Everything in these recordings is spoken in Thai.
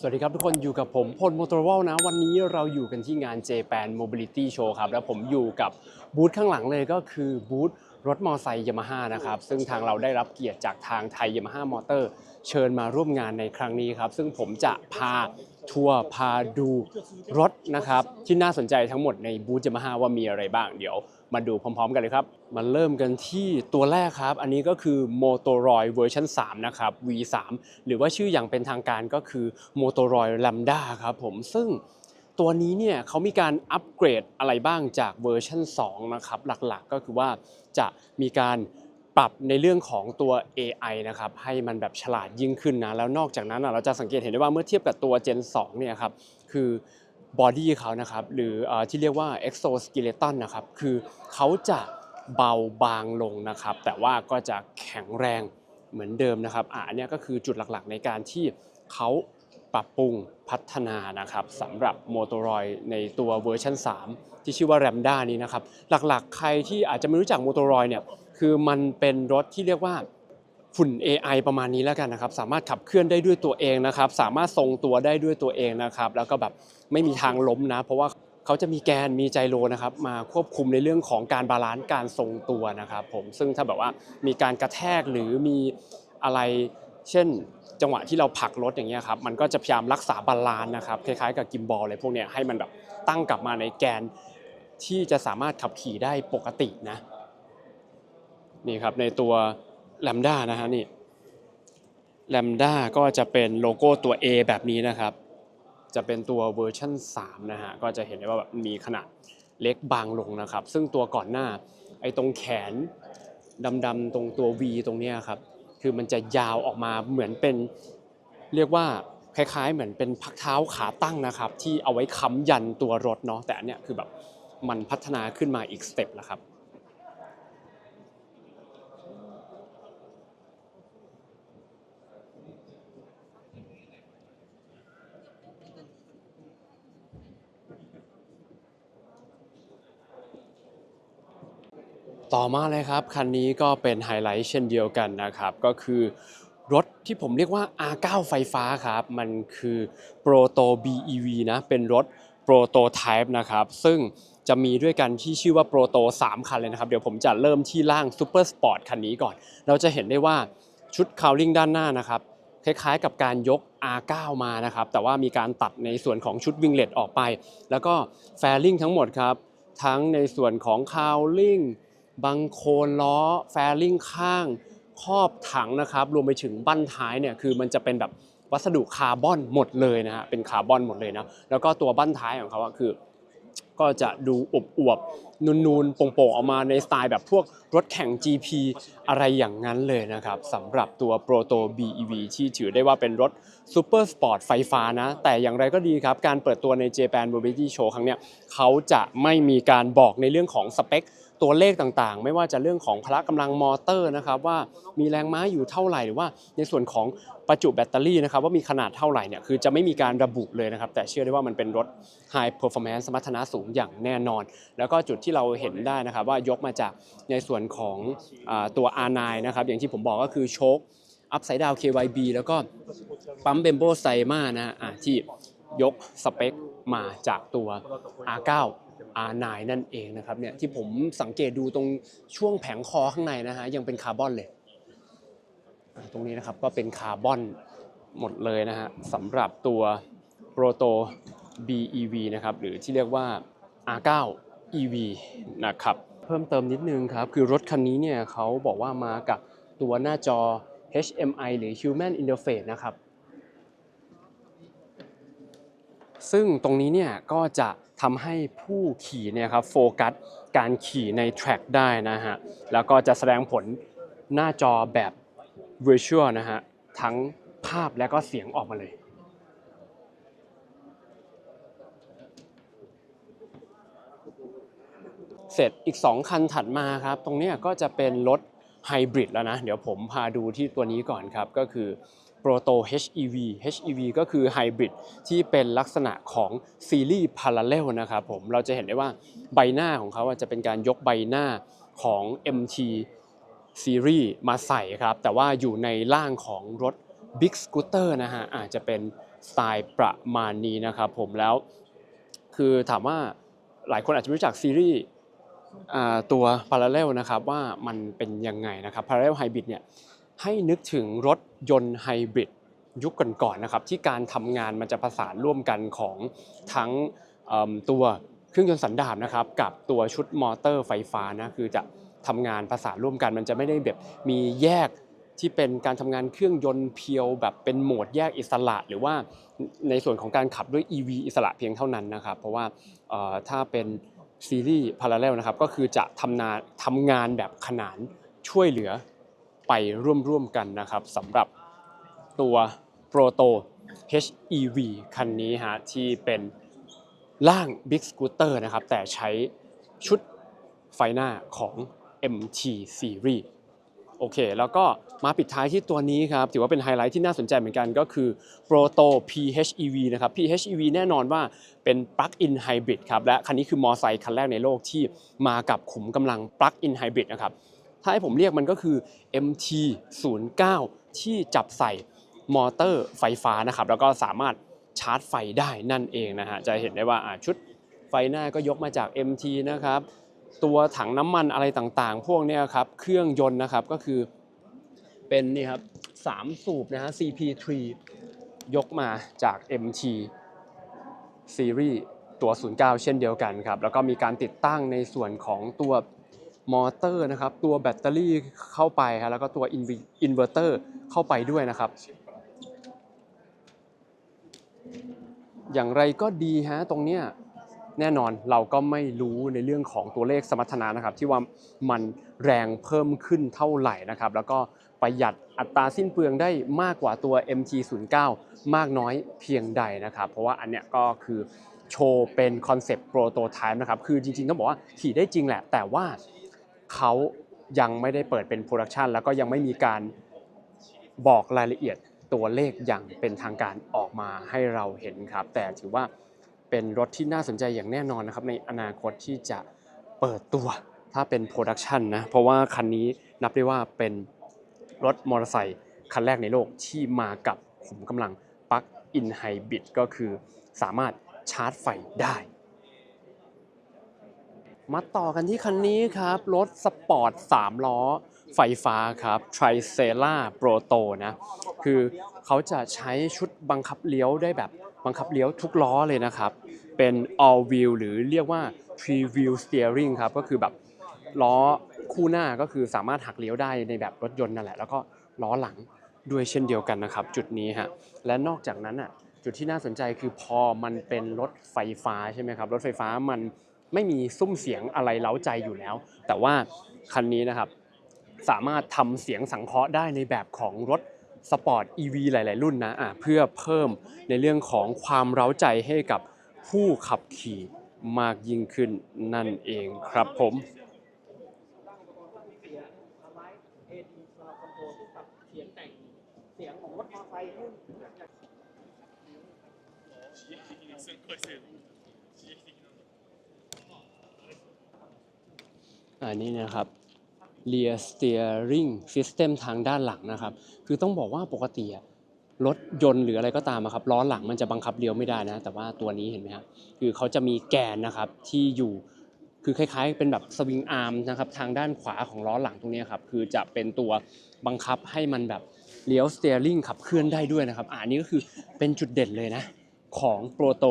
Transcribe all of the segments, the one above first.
สวัสดีครับทุกคนอยู่กับผมพลโมโตอร์วลนะ วันนี้เราอยู่กันที่งาน Japan Mobility Show ครับ แล้วผมอยู่กับบูธข้างหลังเลยก็คือบูธรถมอไซค์ยามาฮ่านะครับ ซึ่งทางเราได้รับเกียรติจากทางไทยยามาฮ่ามอเตอร์เชิญมาร่วมงานในครั้งนี้ครับ ซึ่งผมจะพาทัวร์พาดูรถนะครับ ที่น่าสนใจทั้งหมดในบูธยามาฮ่าว่ามีอะไรบ้างเดี๋ยว มาดูพร้อมๆ กันเลยครับ มาเริ่มกันที่ตัวแรกครับ อันนี้ก็คือ Motoroid เวอร์ชัน3นะครับ V3 หรือว่าชื่ออย่างเป็นทางการก็คือ Motoroid Lambda ครับผมซึ่งตัวนี้เนี่ยเขามีการอัปเกรดอะไรบ้างจากเวอร์ชัน2นะครับ หลักๆก็คือว่าจะมีการปรับในเรื่องของตัว AI นะครับให้มันแบบฉลาดยิ่งขึ้นนะแล้วนอกจากนั้นเราจะสังเกตเห็นได้ว่าเมื่อเทียบกับตัว Gen 2เนี่ยครับคือ บอดี้เขานะครับหรือที่เรียกว่า exoskeleton นะครับคือเขาจะเบาบางลงนะครับ แต่ว่าก็จะแข็งแรงเหมือนเดิมนะครับอะอันเนี้ยก็คือจุดหลักๆในการที่เขาปรับปรุงพัฒนานะครับสำหรับ Motoroid ในตัวเวอร์ชัน3 ที่ชื่อว่า Lambda นี้นะครับ หลักๆ ใครที่อาจจะไม่รู้จัก Motoroid เนี่ยคือมันเป็นรถที่เรียกว่า ฝุ่น AI ประมาณนี้แล้วกันนะครับ สามารถขับเคลื่อนได้ด้วยตัวเองนะครับ สามารถทรงตัวได้ด้วยตัวเองนะครับ แล้วก็แบบไม่มีทางล้มนะ เพราะว่าเขาจะมีแกนมีไจโรนะครับ มาควบคุมในเรื่องของการบาลานซ์การทรงตัวนะครับ ผมซึ่งถ้าแบบว่ามีการกระแทกหรือมีอะไร เช่น จังหวะที่เราผลักรถอย่างเงี้ยครับมันก็จะพยายามรักษาบาลานซ์นะครับคล้ายๆกับกิมบอลอะไรพวกเนี้ยให้มันแบบตั้งกลับมาในแกนที่จะสามารถขับขี่ได้ปกตินะนี่ครับในตัว Lambda นะฮะนี่ Lambda ก็จะเป็นโลโก้ตัว A แบบนี้นะครับ จะเป็นตัวเวอร์ชัน3นะฮะก็จะเห็นได้ว่าแบบมีขนาดเล็กบางลงนะครับ ซึ่งตัวก่อนหน้าไอ้ตรงแขนดำๆตรงตัว V ตรงนี้ครับ คือมันจะยาวออกมาเหมือนเป็นเรียกว่าคล้ายๆ เหมือนเป็นพักเท้าขาตั้งนะครับ ที่เอาไว้ค้ำยันตัวรถเนาะแต่อันเนี้ยคือแบบมันพัฒนาขึ้นมาอีกสเต็ปแล้วครับ ต่อมาเลยครับ คันนี้ก็เป็นไฮไลท์เช่นเดียวกันนะครับ ก็คือรถที่ผมเรียกว่า R9 ไฟฟ้าครับ มันคือ Proto BEV นะ เป็นรถ Prototype นะครับ ซึ่งจะมีด้วยกันที่ชื่อว่า Proto 3คันเลยนะครับ เดี๋ยวผมจะเริ่มที่ล่าง Super Sport คันนี้ก่อน เราจะเห็นได้ว่าชุด Cowling ด้านหน้านะครับ คล้ายๆกับการยก R9 มานะครับ แต่ว่ามีการตัดในส่วนของชุดวิงเลตออกไป แล้วก็แฟลิงทั้งหมดครับ ทั้งในส่วนของ Cowling บังโคนล้อแฟลิงข้างครอบถังนะครับ รวมไปถึงบั้นท้ายเนี่ยคือมันจะเป็นแบบวัสดุคาร์บอนหมดเลยนะฮะเป็นคาร์บอนหมดเลยนะแล้วก็ตัวบั้นท้ายของเขาคือ ก็จะดูอวบอวบๆนูนๆโป่งๆออกมาในสไตล์แบบพวกรถแข่ง GP อะไรอย่างนั้นเลยนะครับสำหรับตัว Proto BEV ที่ถือได้ว่าเป็นรถซูเปอร์สปอร์ตไฟฟ้านะ แต่อย่างไรก็ดีครับ การเปิดตัวใน Japan Mobility Show ครั้งเนี้ยเขาจะไม่มีการบอกในเรื่องของสเปค ตัวเลขต่างๆ ไม่ว่าจะเรื่องของพละกำลังมอเตอร์นะครับว่ามีแรงม้าอยู่เท่าไหร่หรือว่าในส่วนของประจุแบตเตอรี่นะครับว่ามีขนาดเท่าไหร่เนี่ยคือจะไม่มีการระบุเลยนะครับ แต่เชื่อได้ว่ามันเป็นรถ High Performance สมรรถนะสูงอย่างแน่นอน แล้วก็จุดที่เราเห็นได้นะครับว่ายกมาจากในส่วนของตัว R9 นะครับอย่างที่ผมบอกก็คือโชค Upside Down KYB แล้วก็ปั๊มเบมโบไซมานะที่ยกสเปคมาจากตัว R9 R9 นั่นเองนะครับเนี่ยที่ผมสังเกตดูตรงช่วงแผงคอข้างในนะฮะยังเป็นคาร์บอนเลย ตรงนี้นะครับก็เป็นคาร์บอนหมดเลยนะฮะสำหรับตัว Proto BEV นะครับหรือที่เรียกว่า R9 EV นะครับเพิ่มเติมนิดนึงครับ คือรถคันนี้เนี่ยเขาบอกว่ามากับตัวหน้าจอ HMI หรือ Human Interface นะครับ ซึ่งตรงนี้เนี่ยก็จะทำให้ผู้ขี่เนี่ยครับโฟกัสการขี่ในแทร็กได้นะฮะแล้วก็จะแสดงผลหน้าจอแบบ Virtual นะฮะทั้งภาพและก็เสียงออกมาเลยเสร็จอีก 2 คันถัดมาครับ ตรงนี้ก็จะเป็นรถไฮบริดแล้วนะ เดี๋ยวผมพาดูที่ตัวนี้ก่อนครับ ก็คือ Proto HEV HEV ก็คือไฮบริดที่เป็นลักษณะของซีรีส์ Parallel นะครับผมเราจะเห็นได้ว่าใบหน้าของเขาจะเป็นการยกใบหน้าของ MT ซีรีส์มาใส่ครับ แต่ว่าอยู่ในร่างของรถ Big Scooter นะฮะอาจจะเป็นสไตล์ประมาณนี้นะครับผมแล้วคือถามว่าหลายคนอาจจะรู้จักซีรีส์ตัว Parallel นะครับว่ามันเป็นยังไงนะครับ Parallel Hybrid เนี่ย ให้นึกถึงรถยนต์ไฮบริดยุคก่อนๆนะครับที่การทำงานมันจะประสานร่วมกันของทั้งตัวเครื่องยนต์สันดาปนะครับกับตัวชุดมอเตอร์ไฟฟ้านะคือจะทำงานประสานร่วมกัน มันจะไม่ได้แบบมีแยกที่เป็นการทำงานเครื่องยนต์เพียวแบบเป็นโหมดแยกอิสระ หรือว่าในส่วนของการขับด้วย EV อิสระเพียงเท่านั้นนะครับเพราะว่าถ้าเป็นซีรีส์ Parallel นะครับก็คือจะทำงานทำงานแบบขนานช่วยเหลือ ไปร่วมๆกันนะครับสำหรับตัว Proto HEV คันนี้ฮะที่เป็นร่าง Big Scooter นะครับแต่ใช้ชุดไฟหน้าของ MT Series โอเค แล้วก็มาปิดท้ายที่ตัวนี้ครับ ถือว่าเป็นไฮไลท์ที่น่าสนใจเหมือนกันก็คือ Proto PHEV นะครับ PHEV แน่นอนว่าเป็น Plug-in Hybrid ครับ และคันนี้คือมอไซค์คันแรกในโลกที่มากับขุมกำลัง Plug-in Hybrid นะครับ ถ้าให้ผมเรียกมันก็คือ MT 0 9 ที่จับใส่มอเตอร์ไฟฟ้านะครับแล้วก็สามารถชาร์จไฟได้นั่นเองนะฮะจะเห็นได้ว่าชุดไฟหน้าก็ยกมาจาก MT นะครับตัวถังน้ำมันอะไรต่างๆ พวกนี้ครับเครื่องยนต์นะครับก็คือเป็นนี่ครับสามสูบนะฮะ CP3 ยกมาจาก MT Series ตัว 09 เช่นเดียวกันครับ แล้วก็มีการติดตั้งในส่วนของตัว มอเตอร์นะครับ ตัวแบตเตอรี่เข้าไปครับแล้วก็ตัวอินเวอร์เตอร์เข้าไปด้วยนะครับ อย่างไรก็ดีฮะตรงเนี้ยแน่นอนเราก็ไม่รู้ในเรื่องของตัวเลขสมรรถนะนะครับ ที่ว่ามันแรงเพิ่มขึ้นเท่าไหร่นะครับ แล้วก็ประหยัดอัตราสิ้นเปลืองได้มากกว่าตัว MT09 มากน้อยเพียงใดนะครับ เพราะว่าอันเนี้ยก็คือโชว์เป็นคอนเซปต์โปรโตไทป์นะครับ คือจริงๆต้องบอกว่าขี่ได้จริงแหละ แต่ว่า เขายังไม่ได้เปิดเป็นโปรดักชันแล้วก็ยังไม่มีการบอกรายละเอียดตัวเลขอย่างเป็นทางการออกมาให้เราเห็นครับ แต่ถือว่าเป็นรถที่น่าสนใจอย่างแน่นอนนะครับ ในอนาคตที่จะเปิดตัวถ้าเป็นโปรดักชันนะ เพราะว่าคันนี้นับได้ว่าเป็นรถมอเตอร์ไซค์คันแรกในโลกที่มากับขุมกำลังปลั๊กอินไฮบริดก็คือสามารถชาร์จไฟได้ มาต่อกันที่คันนี้ครับ รถสปอร์ต 3 ล้อ ไฟฟ้าครับ t r i c e l a Proto นะ คือเขาจะใช้ชุดบังคับเลี้ยวได้แบบบังคับเลี้ยวทุกล้อเลยนะครับ เป็น all wheel หรือเรียกว่า three wheel steering ครับ ก็คือแบบล้อคู่หน้าก็คือสามารถหักเลี้ยวได้ในแบบรถยนต์นั่นแหละ แล้วก็ล้อหลังด้วยเช่นเดียวกันนะครับ จุดนี้ฮะ และนอกจากนั้นอะจุดที่น่าสนใจคือพอมันเป็นรถไฟฟ้าใช่ไหมครับ รถไฟฟ้ามัน ไม่มีซุ้มเสียงอะไรเล้าใจอยู่แล้ว แต่ว่าคันนี้นะครับสามารถทำเสียงสังเคราะห์ได้ในแบบของรถสปอร์ต EV หลาย ๆ รุ่นนะะเพื่อเพิ่มในเรื่องของความเร้าใจให้กับผู้ขับขี่มากยิ่งขึ้นนั่นเองครับผมอั นนี้นะครับ Rear Steering System ทางด้านหลังนะครับ คือต้องบอกว่าปกติอะรถยนต์หรืออะไรก็ตามอะครับล้อหลังมันจะบังคับเลี้ยวไม่ได้นะ แต่ว่าตัวนี้เห็นไหมครับคือเขาจะมีแกนนะครับที่อยู่คือคล้ายๆ เป็นแบบสวิงอาร์มนะครับทางด้านขวาของล้อหลังตรงนี้ครับคือจะเป็นตัวบังคับให้มันแบบเลี้ยวสเตียริงขับเคลื่อนได้ด้วยนะครับอะอันนี้ก็คือเป็นจุดเด่นเลยนะของโปรโต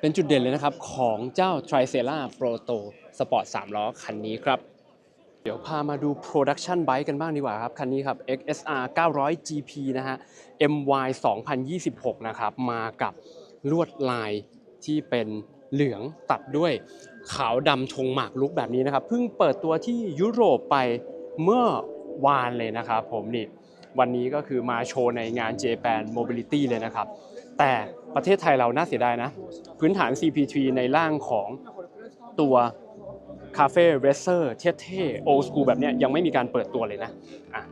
เป็นจุดเด่นเลยนะครับของเจ้า t r i c e l a Proto Sport 3ล้อคันนี้ครับ เดี๋ยวพามาดู Production Bike กันบ้างดีกว่าครับ คันนี้ครับ XSR 900 GP นะฮะ MY 2026 นะครับ มากับลวดลายที่เป็นเหลืองตัดด้วยขาวดำชงหมากลุกแบบนี้นะครับ เพิ่งเปิดตัวที่ยุโรปไปเมื่อวานเลยนะครับผมนี่วันนี้ก็คือมาโชว์ในงาน Japan Mobility เลยนะครับ แต่ประเทศไทยเราน่าเสียดายนะ พื้นฐาน CP3 ในร่างของตัว คาเฟ่เรสเซอร์เท่ๆโอ s คูแบบเนี้ยยังไม่มีการเปิดตัวเลยนะอะ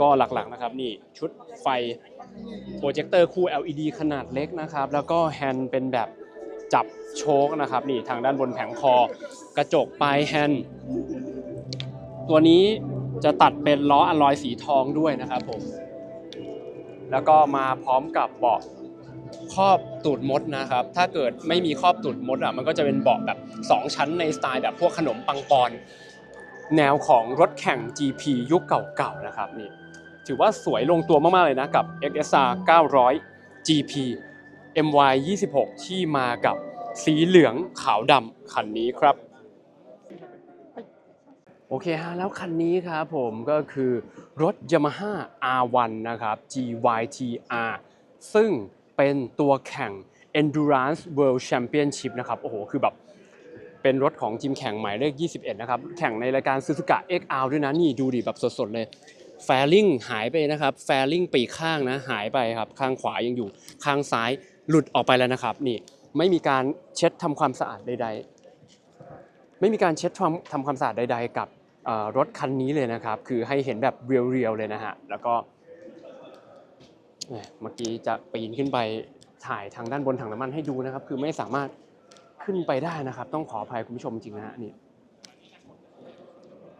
ก็หลักๆนะครับนี่ชุดไฟโปรเจคเตอร์คู่ LED ขนาดเล็กนะครับ แล้วก็แฮนด์เป็นแบบจับโชคนะครับนี่ทางด้านบนแผงคอ กระจกปลายแฮนด์ตัวนี้จะตัดเป็นล้ออะลอยสีทองด้วยนะครับผมแล้วก็มาพร้อมกับเบาะ ครอบตูดมดนะครับ ถ้าเกิดไม่มีครอบตูดมดอะมันก็จะเป็นเบาะแบบ 2 ชั้นในสไตล์แบบพวกขนมปังปอน แนวของรถแข่ง GP ยุคเก่าๆนะครับนี่ถือว่าสวยลงตัวมากๆเลยนะกับ XSR 900 GP MY 26 ที่มากับสีเหลืองขาวดำคันนี้ครับ โอเคฮะแล้วคันนี้ครับผมก็คือรถ Yamaha R1 นะครับ GYTR ซึ่ง เป็นตัวแข่ง Endurance World Championship นะครับโอ้โหคือแบบเป็นรถของทีมแข่งหมายเลข 21 นะครับ แข่งในรายการ Suzuka XR ด้วยนะ นี่ดูดิแบบสดๆเลยแฟลิงหายไปนะครับ แฟลิงปีกข้างนะหายไปครับ ข้างขวายังอยู่ ข้างซ้ายหลุดออกไปแล้วนะครับ นี่ไม่มีการเช็ดทำความสะอาดใด ๆ ไม่มีการเช็ดทำทำความสะอาดใด ๆ กับรถคันนี้เลยนะครับ คือให้เห็นแบบเรียวๆเลยนะฮะแล้วก็ เมื่อกี้จะปีนขึ้นไปถ่ายทางด้านบนถังน้ำมันให้ดูนะครับ คือไม่สามารถขึ้นไปได้นะครับ ต้องขออภัยคุณผู้ชมจริงนะฮะนี่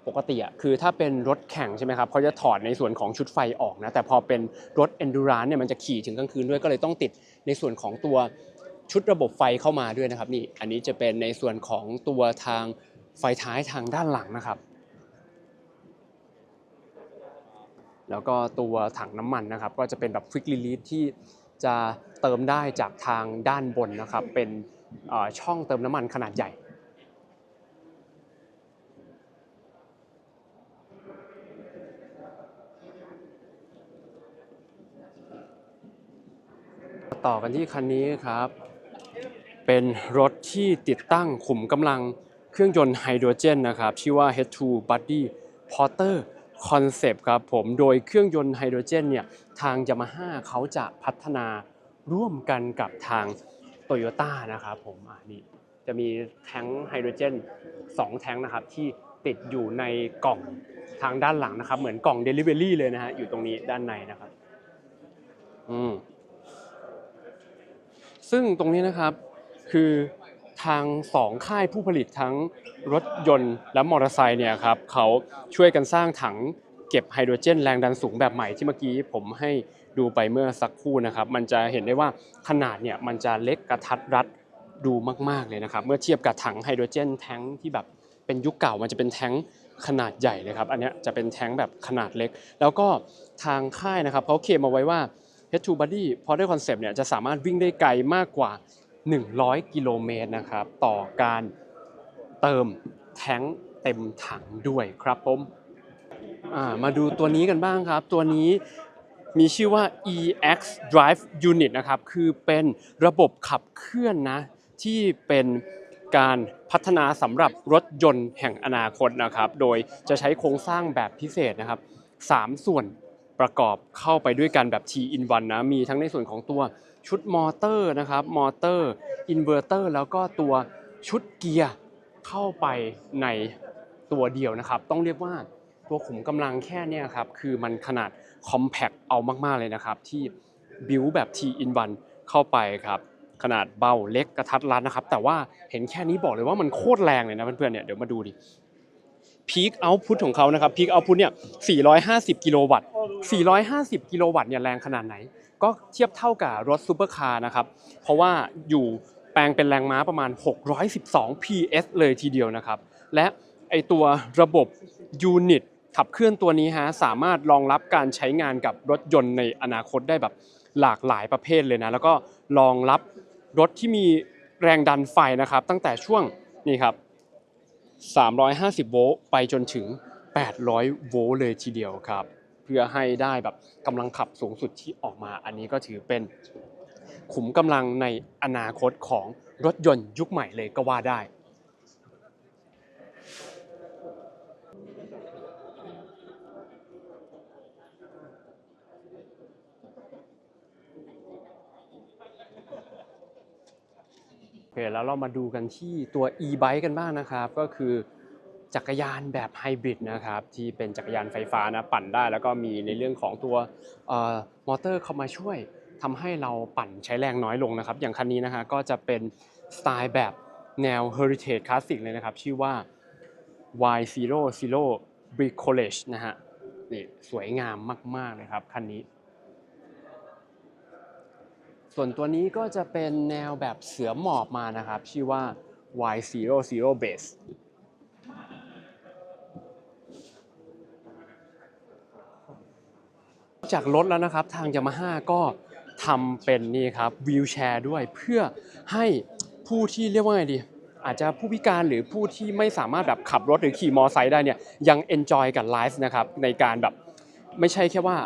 ปกติอะคือถ้าเป็นรถแข่งใช่ไหมครับเขาจะถอดในส่วนของชุดไฟออกนะแต่พอเป็นรถ endurance เนี่ยมันจะขี่ถึงกลางคืนด้วยก็เลยต้องติดในส่วนของตัวชุดระบบไฟเข้ามาด้วยนะครับนี่อันนี้จะเป็นในส่วนของตัวทางไฟท้ายทางด้านหลังนะครับ แล้วก็ตัวถังน้ำมันนะครับ ก็จะเป็นแบบ quick release ที่จะเติมได้จากทางด้านบนนะครับ เป็นช่องเติมน้ำมันขนาดใหญ่ต่อกันที่คันนี้ครับ เป็นรถที่ติดตั้งขุมกำลังเครื่องยนต์ไฮโดรเจนนะครับ ชื่อว่า H2 Buddy Porter Concept ครับผมโดยเครื่องยนต์ไฮโดรเจนเนี่ยทาง Yamaha เขาจะพัฒนาร่วมกันกับทาง Toyota นะครับผมอ่านี่จะมีแท้งไฮโดรเจน2แท้งนะครับที่ติดอยู่ในกล่องทางด้านหลังนะครับ เหมือนกล่อง Delivery เลยนะฮะอยู่ตรงนี้ด้านในนะครับอืมซึ่งตรงนี้นะครับคือ ทางสองค่ายผู้ผลิตทั้งรถยนต์และมอเตอร์ไซค์เนี่ยครับเขาช่วยกันสร้างถังเก็บไฮโดรเจนแรงดันสูงแบบใหม่ที่เมื่อกี้ผมให้ดูไปเมื่อสักครู่นะครับ มันจะเห็นได้ว่าขนาดเนี่ยมันจะเล็กกระทัดรัดดูมาก ๆ เลยนะครับ เมื่อเทียบกับถังไฮโดรเจนแท้งที่แบบเป็นยุคเก่ามันจะเป็นแท้งขนาดใหญ่เลยครับ อันนี้จะเป็นแท้งแบบขนาดเล็ก แล้วก็ทางค่ายนะครับเขาเคลมเอาไว้ว่า H2 Buddy Porter Concept เนี่ยจะสามารถวิ่งได้ไกลมากกว่า 100 กิโลเมตรนะครับ ต่อการเติมแท้งเต็มถังด้วยครับผมมาดูตัวนี้กันบ้างครับ ตัวนี้มีชื่อว่า EX Drive Unit นะครับ คือเป็นระบบขับเคลื่อนนะ ที่เป็นการพัฒนาสำหรับรถยนต์แห่งอนาคตนะครับ โดยจะใช้โครงสร้างแบบพิเศษนะครับ 3 ส่วน ประกอบเข้าไปด้วยกันแบบ T in 1นะ มีทั้งในส่วนของตัวชุดมอเตอร์นะครับ มอเตอร์อินเวอร์เตอร์แล้วก็ตัวชุดเกียร์เข้าไปในตัวเดียวนะครับ ต้องเรียกว่าตัวขุมกำลังแค่นี้ครับ คือมันขนาดคอมแพคเอามากๆเลยนะครับ ที่บิวแบบ T in 1เข้าไปครับขนาดเบาเล็กกระทัดรัดนะครับ แต่ว่าเห็นแค่นี้บอกเลยว่ามันโคตรแรงเลยนะเพื่อนๆเนี่ยเดี๋ยวมาดูดิ พีคเอาพุทของเขานะครับพีคเอาพุทเนี่ย 450 กิโลวัตต์ 450 กิโลวัตต์เนี่ยแรงขนาดไหน ก็เทียบเท่ากับรถซูเปอร์คาร์นะครับ เพราะว่าอยู่แปลงเป็นแรงม้าประมาณ 612 PS เลยทีเดียวนะครับ และไอตัวระบบยูนิตขับเคลื่อนตัวนี้ฮะสามารถรองรับการใช้งานกับรถยนต์ในอนาคตได้แบบหลากหลายประเภทเลยนะ แล้วก็รองรับรถที่มีแรงดันไฟนะครับ ตั้งแต่ช่วงนี่ครับ 350 โวลต์ไปจนถึง 800 โวลต์เลยทีเดียวครับ เพื่อให้ได้แบบกำลังขับสูงสุดที่ออกมา อันนี้ก็ถือเป็นขุมกำลังในอนาคตของรถยนต์ยุคใหม่เลยก็ว่าได้ คแล้วเรามาดูกันที่ตัว e-bike กันบ้างนะครับ ก็คือจักรยานแบบไฮบริดนะครับที่เป็นจักรยานไฟฟ้านะปั่นได้ แล้วก็มีในเรื่องของตัวมอเตอร์เข้ามาช่วยทำให้เราปั่นใช้แรงน้อยลงนะครับ อย่างคันนี้นะฮะก็จะเป็นสไตล์แบบแนว Heritage Classic เลยนะครับ ชื่อว่า Y00 Bricolage นะฮะนี่สวยงามมาก ๆ เลยครับ คันนี้ ส่วนตัวนี้ก็จะเป็นแนวแบบเสือหมอบมานะครับ ชื่อว่า Y00 Base จากรถแล้วนะครับทางยามาฮ่าก็ทำเป็นนี่ครับวีลแชร์ด้วยเพื่อให้ผู้ที่เรียกว่าไงดี อาจจะผู้พิการหรือผู้ที่ไม่สามารถแบบขับรถหรือขี่มอไซค์ได้เนี่ยยังเอนจอยกับไลฟ์นะครับในการแบบไม่ใช่แค่ว่า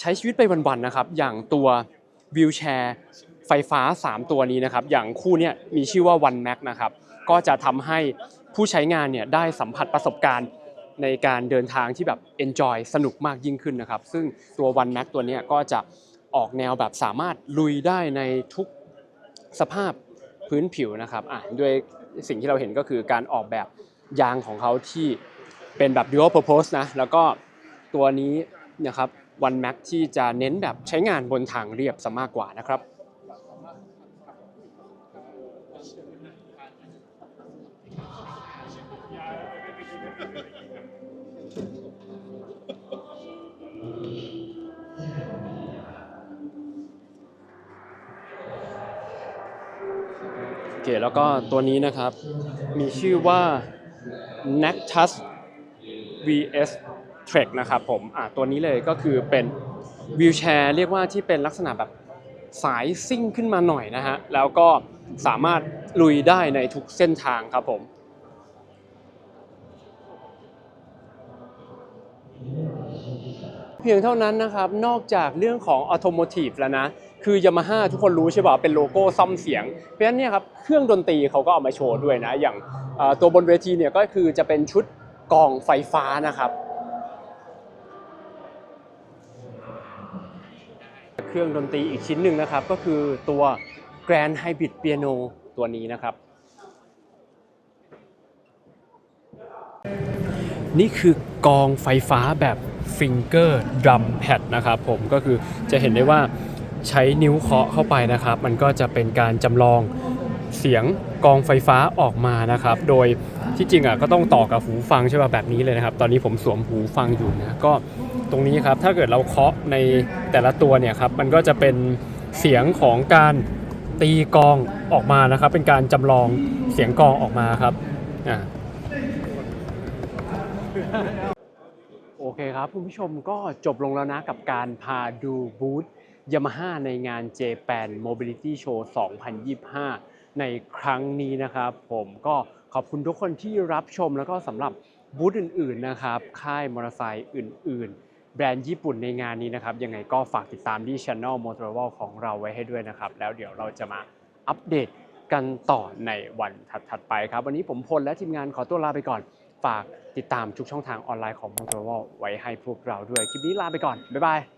ใช้ชีวิตไปวันๆนะครับ อย่างตัว วีลแชร์ไฟฟ้า 3 ตัวนี้นะครับ อย่างคู่นี่ยมีชื่อว่า One Max นะครับ ก็จะทำให้ผู้ใช้งานเนี่ยได้สัมผัสประสบการณ์ในการเดินทางที่แบบ enjoy สนุกมากยิ่งขึ้นนะครับ ซึ่งตัว One Max ตัวนี้ก็จะออกแนวแบบสามารถลุยได้ในทุกสภาพพื้นผิวนะครับอะด้วยสิ่งที่เราเห็นก็คือการออกแบบยางของเขาที่เป็นแบบ dual purpose นะ แล้วก็ตัวนี้นะครับ One Max ที่จะเน้นแบบใช้งานบนทางเรียบซะมากกว่านะครับโอเคแล้วก็ตัวนี้นะครับ มีชื่อว่า Nactus VS Trek นะครับผมอะตัวนี้เลยก็คือเป็นวิวแชร์เรียกว่าที่เป็นลักษณะแบบสายซิ่งขึ้นมาหน่อยนะฮะแล้วก็สามารถลุยได้ในทุกเส้นทางครับผมเพียงเท่านั้นนะครับนอกจากเรื่องของ Automotive แล้วนะคือ Yamaha ทุกคนรู้ใช่ป่ะเป็นโลโก้ซ่อมเสียง เพราะฉะนั้นเนี่ยครับเครื่องดนตรีเขาก็เอามาโชว์ด้วยนะ อย่างตัวบนเวทีเนี่ยก็คือจะเป็นชุดกลองไฟฟ้านะครับ เครื่องดนตรีอีกชิ้นหนึ่งนะครับ ก็คือตัว Grand Hybrid Piano ตัวนี้นะครับ นี่คือกองไฟฟ้าแบบฟิงเกอร์ดรัมแพดนะครับผมก็คือจะเห็นได้ว่าใช้นิ้วเคาะเข้าไปนะครับ มันก็จะเป็นการจำลอง เสียงกองไฟฟ้าออกมานะครับ โดยที่จริงอะก็ต้องต่อกับหูฟังใช่ป่ะแบบนี้เลยนะครับ ตอนนี้ผมสวมหูฟังอยู่นะก็ตรงนี้ครับถ้าเกิดเราเคาะในแต่ละตัวเนี่ยครับมันก็จะเป็นเสียงของการตีกองออกมานะครับ เป็นการจำลองเสียงกองออกมาครับอ่าโอเคครับคุณผู้ชมก็จบลงแล้วนะกับการพาดูบูธ Yamaha ในงาน Japan Mobility Show 2025 ในครั้งนี้นะครับ ผมก็ขอบคุณทุกคนที่รับชมแล้วก็สำหรับบูธอื่น ๆนะครับ ค่ายมอเตอร์ไซค์อื่น ๆ แบรนด์ญี่ปุ่นในงานนี้นะครับ ยังไงก็ฝากติดตามที่ Channel m o t o r w a l ของเราไว้ให้ด้วยนะครับ แล้วเดี๋ยวเราจะมาอัปเดตกันต่อในวันถัดๆไปครับ วันนี้ผมพลและทีมงานขอตัวลาไปก่อน ฝากติดตามทุกช่องทางออนไลน์ของ m o t o r w a l ไว้ให้พวกเราด้วย คลิปนี้ลาไปก่อน บ๊ายบาย